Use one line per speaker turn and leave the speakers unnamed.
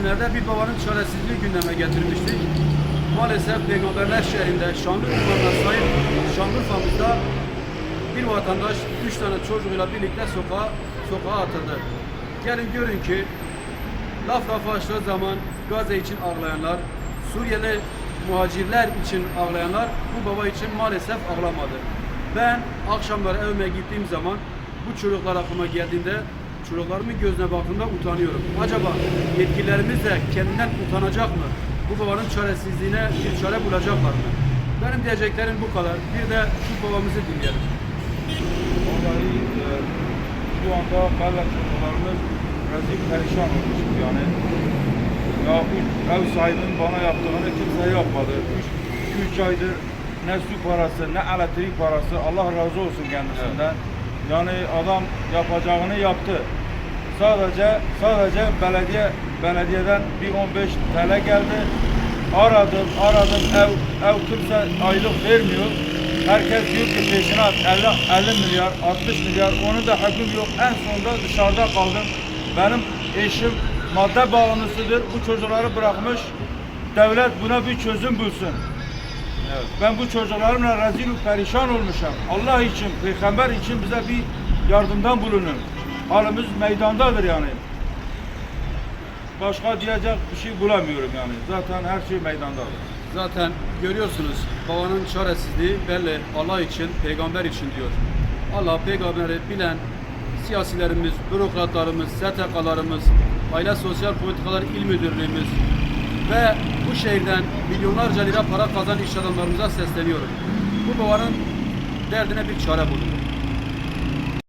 günlerde bir babanın çaresizliği gündeme getirmiştik. Maalesef Peygamberler şehrinde Şanlıurfa'da sahip Şanlıurfa'mızda bir vatandaş üç tane çocuğuyla birlikte sokağa, sokağa atıldı. Gelin görün ki laf lafa açtığı zaman Gazze için ağlayanlar, Suriyeli muhacirler için ağlayanlar bu baba için maalesef ağlamadı. Ben akşamları evime gittiğim zaman bu çocuklar aklıma geldiğinde çocuklarımın gözüne baktığımda utanıyorum. Acaba yetkililerimiz de kendinden utanacak mı? Bu babanın çaresizliğine bir çare bulacaklar mı? Benim diyeceklerim bu kadar. Bir de şu babamızı dinleyelim.
E, şu anda valla çocuklarımız rezil perişan olmuş yani. Ya üç, ev sahibinin bana yaptığını kimse yapmadı. 2-3 aydır ne su parası ne elektrik parası Allah razı olsun kendisinden. Yani adam yapacağını yaptı. Sadece sadece belediye belediyeden bir 15 TL geldi. Aradım, aradım. Ev ev kimse aylık vermiyor. Herkes diyor ki peşinat 50, 50 milyar, 60 milyar. Onun da hakkım yok. En sonunda dışarıda kaldım. Benim eşim madde bağımlısıdır. Bu çocukları bırakmış. Devlet buna bir çözüm bulsun. Ben bu çocuklarımla rezil perişan olmuşum. Allah için, peygamber için bize bir yardımdan bulunun. Halimiz meydandadır yani. Başka diyecek bir şey bulamıyorum yani. Zaten her şey meydandadır.
Zaten görüyorsunuz babanın çaresizliği belli Allah için, peygamber için diyor. Allah peygamberi bilen siyasilerimiz, bürokratlarımız, STK'larımız, Aile Sosyal Politikalar İl Müdürlüğümüz ve bu şehirden milyonlarca lira para kazanan iş adamlarımıza sesleniyorum. Bu babanın derdine bir çare bulun.